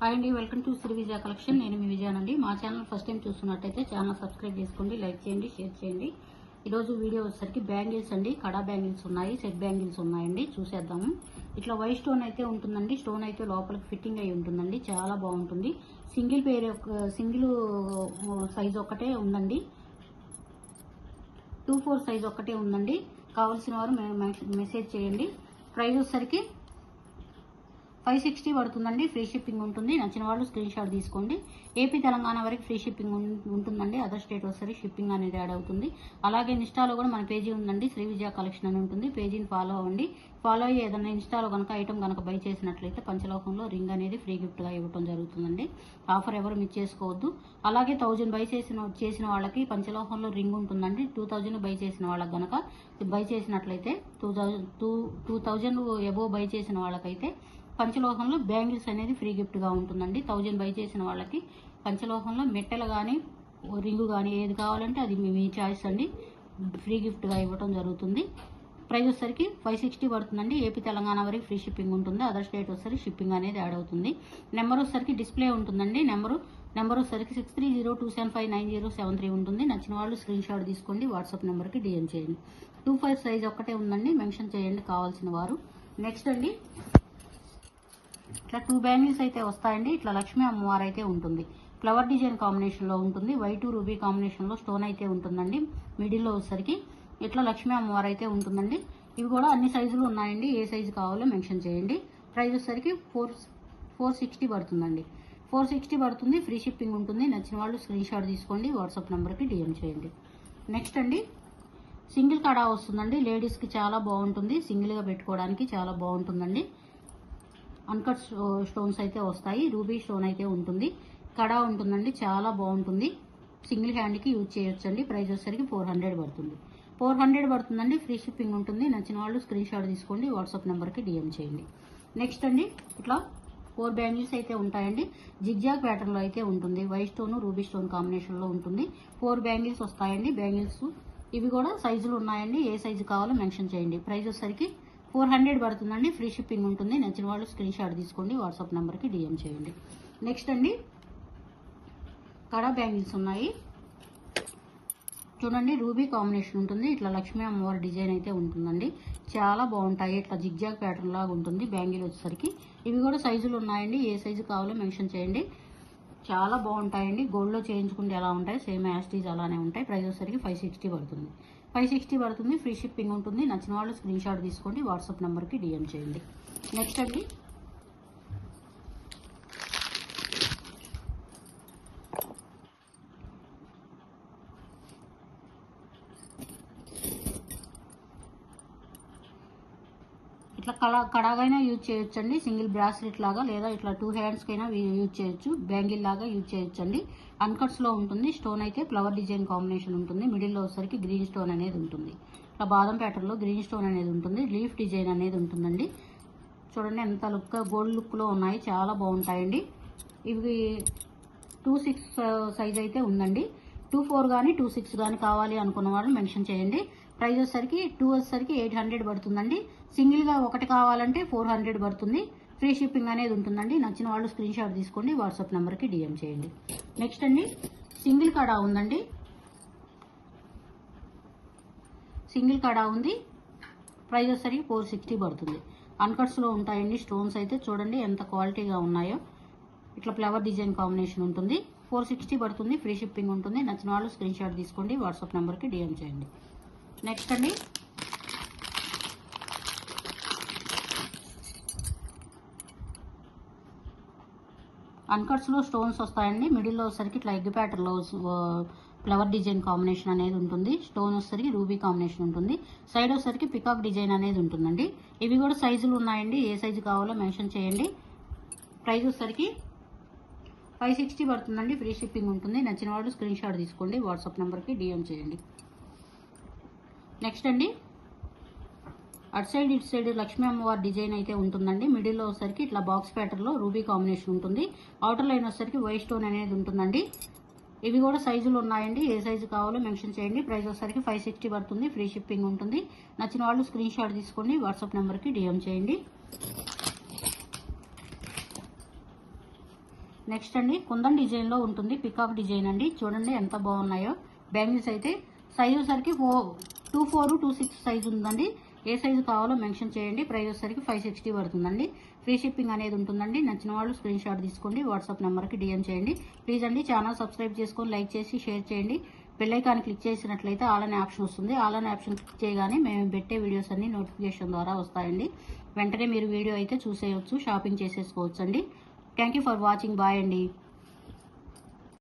Hi అండి welcome to Shri Vijaya collection. నేను మీ విజయానండి. మా ఛానల్ ఫస్ట్ టైం చూస్తున్నట్టయితే ఛానల్ సబ్స్క్రైబ్ చేసుకోండి లైక్ చేయండి షేర్ చేయండి. ఈరోజు వీడియో వచ్చేసరికి బ్యాంగిల్స్ అండి. కడా బ్యాంగిల్స్ ఉన్నాయి సెట్ బ్యాంగిల్స్ ఉన్నాయండి. చూసేద్దాము. ఇట్లా వైట్ స్టోన్ అయితే ఉంటుందండి. స్టోన్ అయితే లోపలికి ఫిట్టింగ్ అయి ఉంటుందండి. చాలా బాగుంటుంది. సింగిల్ పేర్ సింగిల్ సైజ్ ఒక్కటే ఉందండి. టూ ఫోర్ సైజ్ ఒక్కటే ఉందండి. కావాల్సిన వారు మె- మెసేజ్ చేయండి. ప్రైస్ వచ్చేసరికి ఫైవ్ సిక్స్టీ పడుతుందండి ఫ్రీ షిప్పింగ్ ఉంటుంది. నచ్చిన వాళ్ళు స్క్రీన్ షాట్ తీసుకోండి. ఏపీ తెలంగాణ వరకు ఫ్రీ షిప్పింగ్ ఉం- ఉంటుందండి. అదర్ స్టేట్ వస్తే షిప్పింగ్ అనేది యాడ్ అవుతుంది. అలాగే ఇన్స్టాలో కూడా మన పేజీ ఉందండి. శ్రీ విజయ కలెక్షన్ అని ఉంటుంది. పేజీని ఫాలో అవ్వండి. ఫాలో అయ్యి ఏదైనా ఇన్స్టాలో కనుక ఐటమ్ కనుక బై చేసినట్లయితే పంచలోకంలో రింగ్ అనేది ఫ్రీ గిఫ్ట్గా ఇవ్వడం జరుగుతుందండి. ఆఫర్ ఎవరు మిస్ చేసుకోవద్దు. అలాగే థౌజండ్ బై చేసిన చేసిన వాళ్ళకి పంచలోకంలో రింగ్ ఉంటుందండి. టూ థౌజండ్ బై చేసిన వాళ్ళకి కనుక బై చేసినట్లయితే two thousand two two thousand above buy చేసిన వాళ్ళకైతే పంచలోహంలో బ్యాంగిల్స్ అనేది ఫ్రీ గిఫ్ట్గా ఉంటుందండి. థౌజండ్ బై చేసిన వాళ్ళకి పంచలోహంలో మెట్టలు కానీ రింగు కానీ ఏది కావాలంటే అది మీ చాయిస్ అండి. ఫ్రీ గిఫ్ట్గా ఇవ్వటం జరుగుతుంది. ప్రైస్ వచ్చేసరికి ఫైవ్ సిక్స్టీ పడుతుందండి. ఏపీ తెలంగాణ వరకు ఫ్రీ షిప్పింగ్ ఉంటుంది. అదర్ స్టేట్ వచ్చేసరికి షిప్పింగ్ అనేది యాడ్ అవుతుంది. నెంబర్ వచ్చేసరికి డిస్ప్లే ఉంటుందండి. నెంబరు నెంబర్ వచ్చేసరికి six three zero two seven five nine zero seven three ఉంటుంది. నచ్చిన వాళ్ళు స్క్రీన్ షాట్ తీసుకోండి. వాట్సాప్ నెంబర్కి డిఎం చేయండి. టూ ఫైవ్ సైజ్ ఒక్కటే ఉందండి. మెన్షన్ చేయండి కావాల్సిన వారు. నెక్స్ట్ అండి ఇట్లా టూ బ్యాంగిల్స్ అయితే వస్తాయండి. ఇట్లా లక్ష్మీ అమ్మవారు అయితే ఉంటుంది. ఫ్లవర్ డిజైన్ కాంబినేషన్లో ఉంటుంది. వైట్ రూబీ కాంబినేషన్లో స్టోన్ అయితే ఉంటుందండి. మిడిల్లో వచ్చేసరికి ఇట్లా లక్ష్మీ అమ్మవారు అయితే ఉంటుందండి. ఇవి కూడా అన్ని సైజులు ఉన్నాయండి. ఏ సైజు కావాలో మెన్షన్ చేయండి. ప్రైస్ వచ్చేసరికి ఫోర్ ఫోర్ సిక్స్టీ పడుతుందండి. ఫోర్ సిక్స్టీ పడుతుంది. ఫ్రీ షిప్పింగ్ ఉంటుంది. నచ్చిన వాళ్ళు స్క్రీన్ షాట్ తీసుకోండి. వాట్సాప్ నెంబర్కి డిఎం చేయండి. నెక్స్ట్ అండి. సింగిల్ కడా వస్తుందండి. లేడీస్కి చాలా బాగుంటుంది. సింగిల్గా పెట్టుకోవడానికి చాలా బాగుంటుందండి. అన్కట్ స్టోన్స్ అయితే వస్తాయి రూబీ స్టోన్ అయితే ఉంటుంది. కడా ఉంటుందండి చాలా బాగుంటుంది. సింగిల్ హ్యాండ్కి యూజ్ చేయొచ్చండి. ప్రైస్ వచ్చేసరికి ఫోర్ హండ్రెడ్ పడుతుంది. ఫోర్ హండ్రెడ్ పడుతుందండి ఫ్రీ షిప్పింగ్ ఉంటుంది. నచ్చిన వాళ్ళు స్క్రీన్ షాట్ తీసుకోండి వాట్సాప్ నెంబర్కి డిఎం చేయండి. నెక్స్ట్ అండి ఇట్లా ఫోర్ బ్యాంగిల్స్ అయితే ఉంటాయండి. జిగ్జాగ్ ప్యాటర్న్లో అయితే ఉంటుంది. వైట్ స్టోన్ రూబీ స్టోన్ కాంబినేషన్లో ఉంటుంది. ఫోర్ బ్యాంగిల్స్ వస్తాయండి. బ్యాంగిల్స్ ఇవి కూడా సైజులు ఉన్నాయండి. ఏ సైజు కావాలో మెన్షన్ చేయండి. ప్రైస్ వచ్చేసరికి ఫోర్ హండ్రెడ్ పడుతుందండి. ఫ్రీ షిప్పింగ్ ఉంటుంది. నచ్చిన వాళ్ళు స్క్రీన్ షాట్ తీసుకోండి. వాట్సాప్ నెంబర్కి డిఎం చేయండి. నెక్స్ట్ అండి. కడా బ్యాంగిల్స్ ఉన్నాయి. చూడండి రూబీ కాంబినేషన్ ఉంటుంది. ఇట్లా లక్ష్మీ అమ్మవారి డిజైన్ అయితే ఉంటుందండి. చాలా బాగుంటాయి. ఇట్లా జిగ్జాగ్ ప్యాటర్న్ లాగా ఉంటుంది బ్యాంగిల్ వచ్చేసరికి. ఇవి కూడా సైజులు ఉన్నాయండి. ఏ సైజు కావాలో మెన్షన్ చేయండి. చాలా బాగుంటాయండి. గోల్డ్లో చేయించుకుంటే ఎలా ఉంటాయి? సేమ్ యాస్టీజ్ అలానే ఉంటాయి. ప్రైస్ వచ్చేసరికి ఫైవ్ సిక్స్టీ పడుతుంది. ఫైవ్ సిక్స్టీ పడుతుంది ఫ్రీ షిప్పింగ్ ఉంటుంది. నచ్చిన వాళ్ళు స్క్రీన్ షాట్ తీసుకోండి వాట్సాప్ నెంబర్కి డిఎం చేయండి. నెక్స్ట్ అండి. ఇట్లా కళ కడాగైనా యూజ్ చేయొచ్చండి. సింగిల్ బ్రాస్లెట్ లాగా లేదా ఇట్లా టూ హ్యాండ్స్కైనా యూజ్ చేయొచ్చు. బ్యాంగిల్ లాగా యూజ్ చేయొచ్చండి. అన్కట్స్లో ఉంటుంది. స్టోన్ అయితే ఫ్లవర్ డిజైన్ కాంబినేషన్ ఉంటుంది. మిడిల్లో వచ్చేసరికి గ్రీన్ స్టోన్ అనేది ఉంటుంది. ఇట్లా బాదం ప్యాటర్న్లో గ్రీన్ స్టోన్ అనేది ఉంటుంది. లీఫ్ డిజైన్ అనేది ఉంటుందండి. చూడండి ఎంత లుక్ గోల్డ్ లుక్లో ఉన్నాయి. చాలా బాగుంటాయండి. ఇవి టూ సిక్స్ సైజ్ అయితే ఉందండి. టూ ఫోర్ కానీ టూ సిక్స్ కానీ కావాలి అనుకున్న వాళ్ళు మెన్షన్ చేయండి. ప్రైస్ వచ్చేసరికి టూ వచ్చేసరికి ఎయిట్ హండ్రెడ్ పడుతుందండి. సింగిల్గా ఒకటి కావాలంటే ఫోర్ హండ్రెడ్ పడుతుంది. ఫ్రీ షిప్పింగ్ అనేది ఉంటుందండి. నచ్చిన వాళ్ళు స్క్రీన్ షాట్ తీసుకోండి వాట్సాప్ నెంబర్కి డిఎం చేయండి. నెక్స్ట్ అండి సింగిల్ కడా ఉందండి? సింగిల్ కడా ఉంది. ప్రైస్ వచ్చేసరికి ఫోర్ సిక్స్టీ పడుతుంది. అన్కట్స్లో ఉంటాయండి స్టోన్స్ అయితే. చూడండి ఎంత క్వాలిటీగా ఉన్నాయో. ఇట్లా ఫ్లవర్ డిజైన్ కాంబినేషన్ ఉంటుంది. ఫోర్ సిక్స్టీ పడుతుంది ఫ్రీ షిప్పింగ్ ఉంటుంది. నచ్చిన వాళ్ళు స్క్రీన్ షాట్ తీసుకోండి వాట్సాప్ నెంబర్కి డిఎం చేయండి. నెక్స్ట్ అండి. అన్కట్స్లో స్టోన్స్ వస్తాయండి. మిడిల్లో వచ్చేసరికి ఇట్లా ఎగ్ ప్యాటర్న్లో ఫ్లవర్ డిజైన్ కాంబినేషన్ అనేది ఉంటుంది. స్టోన్ వచ్చేసరికి రూబీ కాంబినేషన్ ఉంటుంది. సైడ్ వచ్చేసరికి పికాక్ డిజైన్ అనేది ఉంటుందండి. ఇవి కూడా సైజులు ఉన్నాయండి. ఏ సైజు కావాలో మెన్షన్ చేయండి. ప్రైస్ వచ్చేసరికి ఫైవ్ సిక్స్టీ పడుతుందండి. ఫ్రీ షిప్పింగ్ ఉంటుంది. నచ్చిన వాళ్ళు స్క్రీన్ షాట్ తీసుకోండి. వాట్సాప్ నెంబర్కి డిఎం చేయండి. నెక్స్ట్ అండి. అటు సైడ్ ఇటు సైడ్ లక్ష్మీ అమ్మవారి డిజైన్ అయితే ఉంటుందండి. మిడిల్లో వచ్చేసరికి ఇట్లా బాక్స్ ప్యాటర్న్లో రూబీ కాంబినేషన్ ఉంటుంది. అవుటర్ లైన్ వచ్చేసరికి వైట్ స్టోన్ అనేది ఉంటుందండి. ఇవి కూడా సైజులు ఉన్నాయండి. ఏ సైజు కావాలో మెన్షన్ చేయండి. ప్రైస్ వచ్చేసరికి ఫైవ్ సిక్స్టీ పడుతుంది. ఫ్రీ షిప్పింగ్ ఉంటుంది. నచ్చిన వాళ్ళు స్క్రీన్ షాట్ తీసుకోండి. వాట్సాప్ నెంబర్కి డిఎం చేయండి. నెక్స్ట్ అండి. కుందన్ డిజైన్లో ఉంటుంది. పికాక్ డిజైన్ అండి. చూడండి ఎంత బాగున్నాయో. బ్యాంగిల్స్ అయితే సైజ్ వచ్చేసరికి four two four two six size ఉందండి. ఏ సైజు కావాలో మెన్షన్ చేయండి. ప్రైస్ వచ్చేసరికి ఫైవ్ సిక్స్టీ పడుతుందండి. ఫ్రీ షిప్పింగ్ అనేది ఉంటుందండి. నచ్చిన వాళ్ళు స్క్రీన్ షాట్ తీసుకోండి. వాట్సాప్ నెంబర్కి డిఎం చేయండి. ప్లీజ్ అండి ఛానల్ సబ్స్క్రైబ్ చేసుకొని లైక్ చేసి షేర్ చేయండి. బెల్లైకాన్ని క్లిక్ చేసినట్లయితే ఆల్ అనే ఆప్షన్ వస్తుంది. ఆల్ అనే ఆప్షన్ క్లిక్ చేయగానే మేము పెట్టే వీడియోస్ అన్ని నోటిఫికేషన్ ద్వారా వస్తాయండి. వెంటనే మీరు వీడియో అయితే చూసేయచ్చు షాపింగ్ చేసేసుకోవచ్చు అండి thank you for watching. Bye అండి.